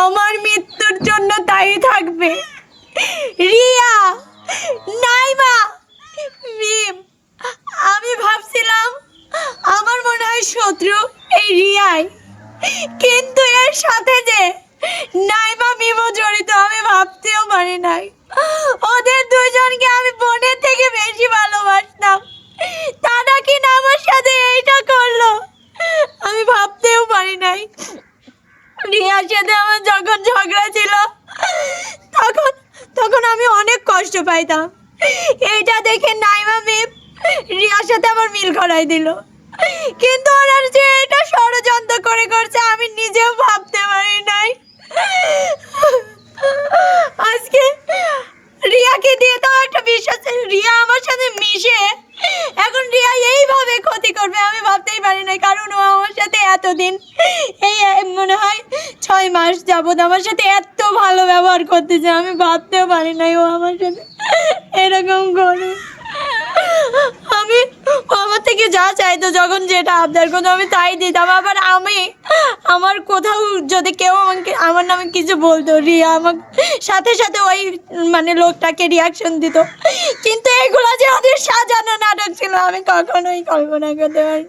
আমার মৃত্যুর জন্য তাই থাকবে। রিয়া, নাইমা মিম আমি ভাবছিলাম আমার মনে হয় শত্রু এই রিয়াই। কিন্তু এর সাথে যে নাইমা মিমও জড়িত, আমি ভাবতেও পারি নাই। ওদের দুজনকে আমি বোনের থেকে বেশি ভালোবাসতাম। তারা কি আমার সাথে এইটা করল, আমি ভাবতেও পারি নাই। রিয়ার সাথে আমার যখন ঝগড়া ছিল, তখন তখন আমি অনেক কষ্ট পাইতাম। এইটা দেখে নাইমা মিম রিয়ার সাথে আমার মিল করাই দিল। কিন্তু ওরা যে এটা ষড়যন্ত্র করে করছে, আমি নিজেও ভাবতে পারি নাই। আজকে রিয়াকে দিয়ে তো একটা বিশ্বাস রিয়া আমার সাথে মিশে, এখন রিয়া এইভাবে ক্ষতি করবে আমি ভাবতেই পারি না কারণ এতদিন, এই মনে হয় ছয় মাস যাবৎ আমার সাথে এত ভালো ব্যবহার করতেছে, আমি ভাবতেও পারি নাই ও আমার সাথে এরকম করে। আমি, আমার থেকে যা চাইতো যখন যেটা আবদার করতো আমি তাই দিতাম। আবার আমি, আমার কোথাও যদি কেউ আমাকে, আমার নামে কিছু বলতো, রিয়া আমার সাথে সাথে ওই মানে লোকটাকে রিয়াকশন দিত। কিন্তু এগুলো যে ওদের সাজানো নাটক ছিল, আমি কখনোই কল্পনা করতে পারি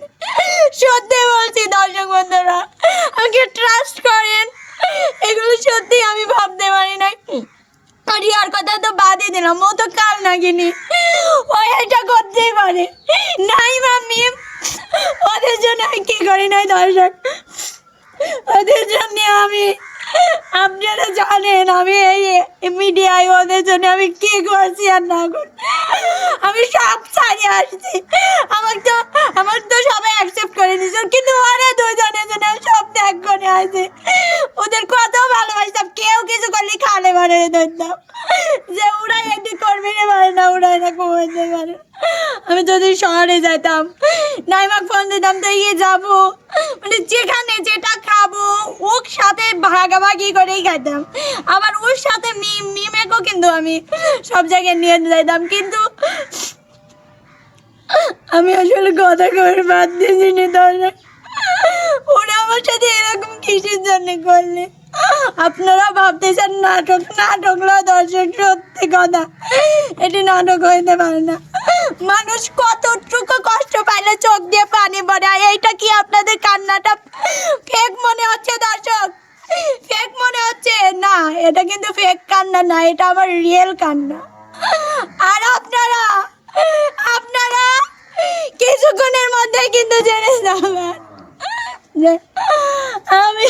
সত্যি বলছি দর্শক বন্ধুরা, আমাকে ট্রাস্ট করেন, এগুলো সত্যি আমি ভাবতে পারি নাই। রিয়ার কথা তো বাদই দিলাম, ও তো কাল নাগিনি। ও এটা করতেই পারে। নাই মাম্মি, ওদের জন্য আমি কি করি নাই দর্শক? ওদের জন্য আমি, আপনারা জানেন, আমি এই মিডিয়ায় ওদের জন্য আমি কি করছি আর না করছি আমি সব ছাড়িয়ে আসছি। আমার তো আমার তো সবাই অ্যাকসেপ্ট করে নিয়েছে, কিন্তু ওরা দুজনের জন্য সব ত্যাগ করে আসি ওদের কত ভালোবাসতাম কেউ করলে মারে ধরতাম যে ওরা এটি করবে রে পারে না ওরা এটা কমাইতে পারে। আমি যদি শহরে যেতাম নাইমাক ফোন দিতাম, তো ইয়ে যাব। মানে যেখানে যেটা খাব, ওর সাথে ভাগাভাগি করেই খাইতাম। আবার ওর সাথে মিম মিমেকেও কিন্তু আমি সব জায়গায় নিয়ে যেতাম কিন্তু আমি আসলে কথা করে বাদ দিয়েছি নি ওরা আমার সাথে এরকম কিসের জন্য করলে? আপনারা ভাবতেছেন নাটক নাটক না দর্শক, সত্যি কথা। এটি নাটক হইতে পারে না। মানুষ কতটুকু কষ্ট পাইলে চোখ দিয়ে পানি পড়ে, এইটা কি আপনাদের কান্নাটা? ফেক মনে হচ্ছে, দর্শক? ফেক মনে হচ্ছে? না, এটা কিন্তু ফেক কান্না না, এটা আমার রিয়েল কান্না। আর আপনারা আপনারা কিছুক্ষণের মধ্যে কিন্তু জেনে যাবেন আমি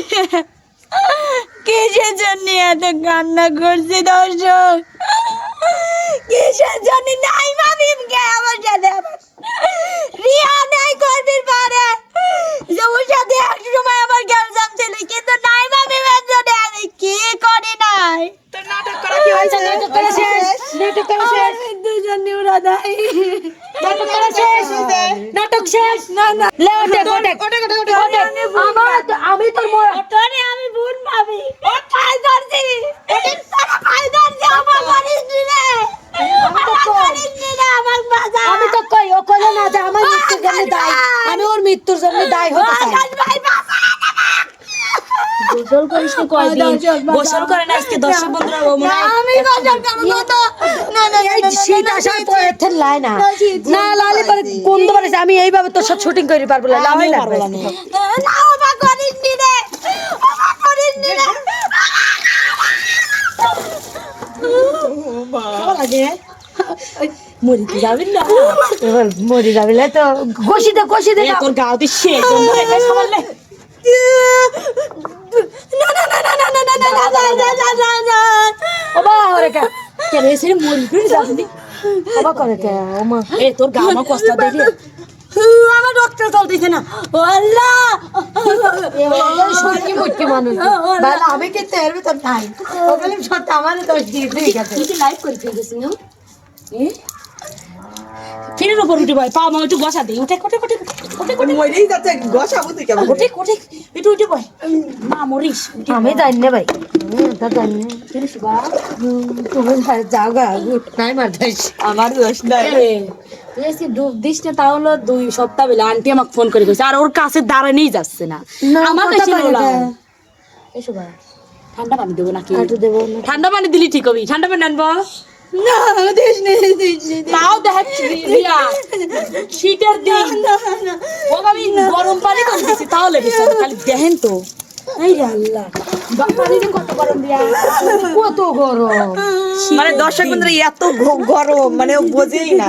কিসের জন্য এত কান্না করছে দর্শক? কিসের জন্য? নাই মামিমকে আমার সাথে? আবার কয়দিন গোসল করেন আজকে আমি গোসল না না এই শীত আসার পরে এর লাই না। না লালি পরে কোন দবারে আমি এইভাবে তোর সাথে শুটিং করি পারব না আমি পারব না। না মরি যাবে তো ঘষি দে দে। তোর গাও সে না না না না না না না না না না না না না না বাবা ওরে কা কে রে সে মরি করে যাবি বাবা করে কে ওমা এ তোর গাও মা কষ্ট দে রে আমার ডক্টর চলতেছে না ও আল্লাহ সত্যি মুটকি মানুষ ভালো আমি কি তের ভিতর নাই ওগুলো সত্যি আমার দোষ দিয়ে দিয়ে গেছে তুই লাইভ করে ফেলেছিস না ফিরের উপর উঠে বয় পা মা একটু বসা দে উঠে কোটে কোটে মরেই যাচ্ছে গসাবো তুই কেমন কোটে কোটে একটু উঠে বয়। মা মরিস আমি জানি না ভাই। তা জানি না। ফিরিস বা। তুমি যাও গা গুড নাই মারতাস আমার দোষ নাই। ডুব দিস না তাহলে দুই সপ্তাহ বেলা আন্টি আমাকে ফোন করে গেছে আর ওর কাছে দাঁড়ানোই যাচ্ছে না। আমার কাছে ঠান্ডা পানি দেবো নাকি? ঠান্ডা পানি দিলি ঠিক হবি। ঠান্ডা পানি আনব? না দেশ নি দিস নি তাও দেখ রিয়া। শীতের দিন। ও আমি গরম পানি করে দিছি তাও লেগেছে খালি দেখেন তো। এই আল্লাহ। কত গরম কত গরম। মানে দর্শক বন্ধুরা এত গরম মানে বোঝেই না।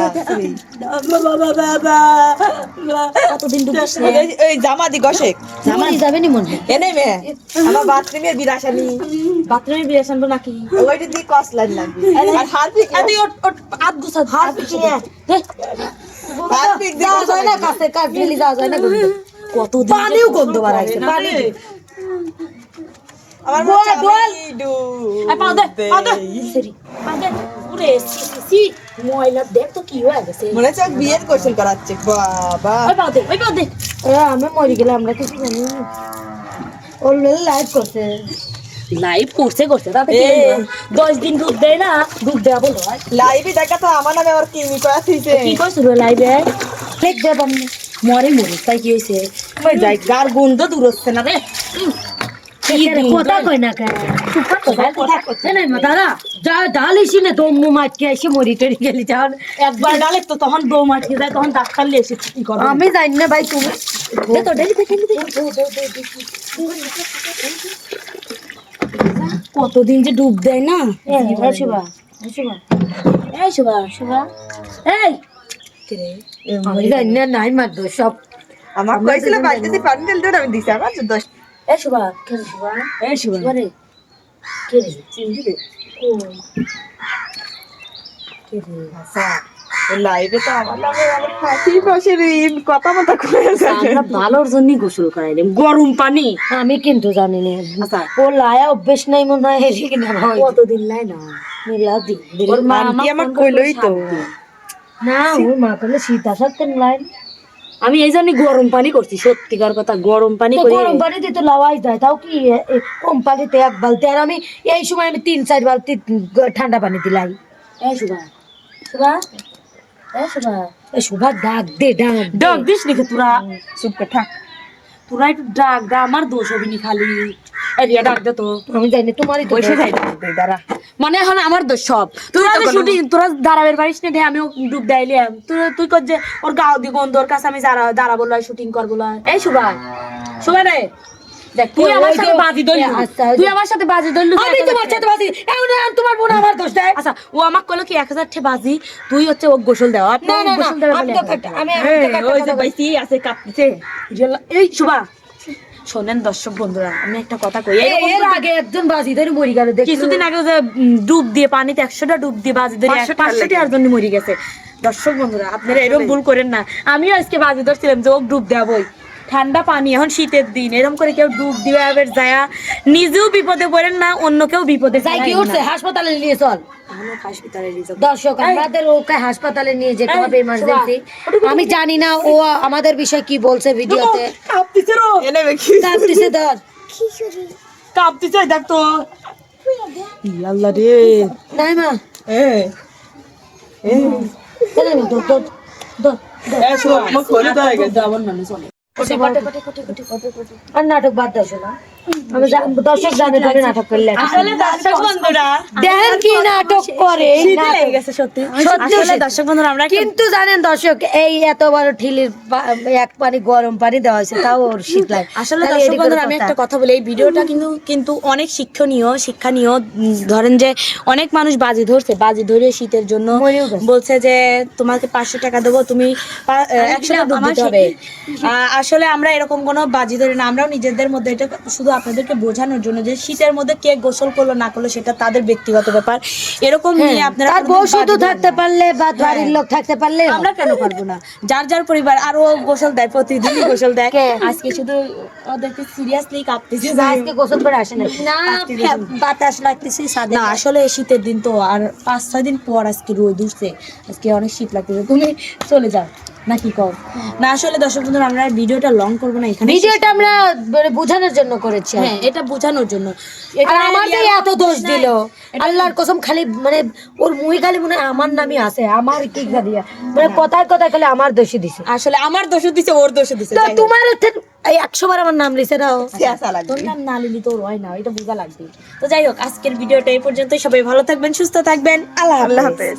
কতদিন ডুবিস না ওই- ওই জামা দি যাবে নি মনে এনে মে আমার বাথরুমের বিরাসানি বাথরুমে নাকি? ওইটা দিয়ে কসলান লাগবে আর হারপিক আদি ওট ওট আদ দিয়ে যাওয়া যায় না কাছে যাওয়া যায় না। কত পানিও গন্ধ বাড়াইছে পানি। আমার বল। ডু পাও দে পাও দে সরি পাও দে পুরে সি ময়লা দেখ তো কি হয়ে গেছে। মনে হচ্ছে বিয়ের কোশ্চেন করাচ্ছে। বাবা। ওই পাও দে ওই পাও দে আমরা মরে গেলে আমরা কিছু জানি না। ওর লাইভ করছে। লাইভ করছে করছে। তাতে কি? দশ দিন দুধ দেয় না দুধ দেওয়া বলো লাইভে দেখা তো আমার নামে কিমি করা থইছে কি লাইভে দেখ না মরে মরে তাই কি হয়েছে? ওই যাই গার গন্ধ দূর হচ্ছে না রে উম, কি এখানে গন্ধ কথা কই না কেন চুপ কর তো, ভাই, কথা কর। না। না দাদা যা ঢালিস না দম মাছকে এসে মরি টরি গেলি যাও একবার ডালে তো তখন বউ মাঠে যায় তখন ডাক্তার নিয়ে এসে আমি জানি না ভাই তুমি। তো ডেলি কতদিন যে ডুব দেয় না? এই এই! আমি জানি না নাই মার দোষ সব। আমার কইছিল বাড়িতে পানি আমি দিছি আমার দশ এই শুভা কে শুভা? এই শুভা। মানে কে রে? চিংড়ি রে কে রে আচ্ছা লাইভে তো আমার নামে আমার ফাঁসি বসে কথা মতো করে যাচ্ছে ভালোর জন্যই গোসল করাইলাম। গরম পানি? আমি কিন্তু জানি না। আচ্ছা ও লায়া অভ্যেস নাই মনে হয় হেরি কিনা হয় কতদিন লাই না? মিলা ওর মা আন্টি আমার কইলই তো। না ওর মা শীত আসার তেন লাই আমি এই জন্য গরম পানি করছি সত্যিকার কথা গরম পানি করে গরম পানি দিতে তো লাওয়াই দেয় তাও কি কম পানিতে এক বালতি আর আমি এই সময় আমি তিন চার বালতি ঠান্ডা পানি দিলাই। এই এই ডাক দে ডাক ডাক দিস নিকে তোরা? চুপ থাক। তোরা একটু ডাক দা আমার দোষ হবিনি খালি। এই ডাক দে তো। আমি জানি তোমারই তো যাই দাঁড়া। মানে এখন আমার দোষ সব। তোরা যে শুটিং তোরা দাঁড়াবের না আমিও ডুব তুই তুই কর যে ওর গাও দি গন্ধ ওর কাছে আমি দাঁড়া শুটিং লয় এই শুভা শুভা রে। তুই আমার সাথে বাজি ধরলি। আচ্ছা, তুই আমার সাথে বাজি ধরলি আমি তোমার সাথে বাসি এখন তোমার বোন আমার দোষ দেয়। আচ্ছা ও আমাকে কইলো কি এক হাজার টে বাজি তুই হচ্ছে ও গোসল আপনি দেওয়া আমি আমি আমি ওই যে বাইসি আছে এই শুভা। শোনেন দর্শক বন্ধুরা আমি একটা কথা কই এর আগে একজন বাসি ধরে মরি গেল কিছুদিন আগে যে ডুব দিয়ে পানিতে একশোটা ডুব দিয়ে বাজি ধরে পাঁচশো টাকার পাঁচশো লেগে। টাকার জন্য মরে গেছে। দর্শক বন্ধুরা আপনারা এরকম ভুল করেন না। আমিও আজকে বাজি ধরছিলাম যে ও ডুব দেবই ঠান্ডা পানি এখন শীতের দিন। এরকম করে কেউ ডুব দিবে এবার যায় নিজেও বিপদে পড়েন না অন্য কেউ বিপদে যাই কি উঠছে হাসপাতালে নিয়ে চল। দর্শক আমাদের ওকে হাসপাতালে নিয়ে যেতে হবে ইমার্জেন্সি আমি জানি না ও আমাদের বিষয় কি বলছে ভিডিওতে। কাঁপতেছে রো। এনে দেখি। কাঁপতেছে ধর। কাঁপতেছে দেখ তো। আল্লাহ রে। নাই মা এ। এ ধর, ধর, ধর। আমার খোলে তো গেছে। আমার মানুষ অনেক আর নাটক বাদ দাও শোনা। দর্শক জানে ধরে নাটক? করলে। আসলে দর্শক বন্ধুরা দেখেন কি নাটক করে? এই শীতে নাটক। লেগে গেছে সত্যি। সত্যি আসলে দর্শক বন্ধুরা আমরা কিন্তু কিন্তু জানেন দর্শক এই এত বড় ঠিলির এক পানি গরম পানি দেওয়া হয়েছে তাও ওর শীত লাগে। আসলে দর্শক বন্ধুরা আমি একটা কথা। বলি এই ভিডিওটা কিন্তু কিন্তু অনেক শিক্ষণীয় শিক্ষানীয়। ধরেন যে অনেক মানুষ বাজি ধরছে বাজি ধরে শীতের জন্য বলছে যে তোমাকে পাঁচশো টাকা দেবো তুমি একশো টাকা দিতে হবে। আহ, আসলে আমরা এরকম কোনো বাজি ধরি না আমরাও নিজেদের মধ্যে এটা শুধু আপনাদেরকে বোঝানোর জন্য যে শীতের মধ্যে কে গোসল করল না করল সেটা তাদের ব্যক্তিগত ব্যাপার। এরকম নিয়ে আপনারা হ্যাঁ, বউ শুধু থাকতে পারলে বা বাড়ির লোক থাকতে পারলে আমরা কেন পারব না? যার যার পরিবার আর ও গোসল দেয় প্রতিদিনই গোসল দেয়। আজকে শুধু ওদেরকে সিরিয়াসলি কাঁপতেছে আজকে গোসল করে আসে না বাতাস লাগতেছে সাদে। না। আসলে এই শীতের দিন তো আর পাঁচ ছয় দিন পর আজকে রোদ উঠছে। আজকে অনেক শীত লাগতেছে। তুমি চলে যাও। নাকি কর না আসলে দর্শক বন্ধুরা আমরা ভিডিওটা লং করব না এখানে ভিডিওটা আমরা মানে বোঝানোর জন্য করেছি হ্যাঁ এটা বোঝানোর জন্য। আমার এত দোষ দিল। আল্লাহর কসম খালি মানে ওর মুই খালি মনে আমার নামই আছে আমার কি দিয়া। মানে কথায় কথায় খালি আমার দোষী দিছে। আসলে আমার দোষ দিছে ওর দোষ দিছে তো যাই হোক। তোমার এই একশো বার আমার নাম লিখে দাও। তোর নাম না লিলি তোর হয় না এটা বোঝা লাগবে। তো যাই হোক আজকের ভিডিওটা এই পর্যন্তই। সবাই ভালো থাকবেন সুস্থ থাকবেন। আল্লাহ আল্লাহ হাফেজ।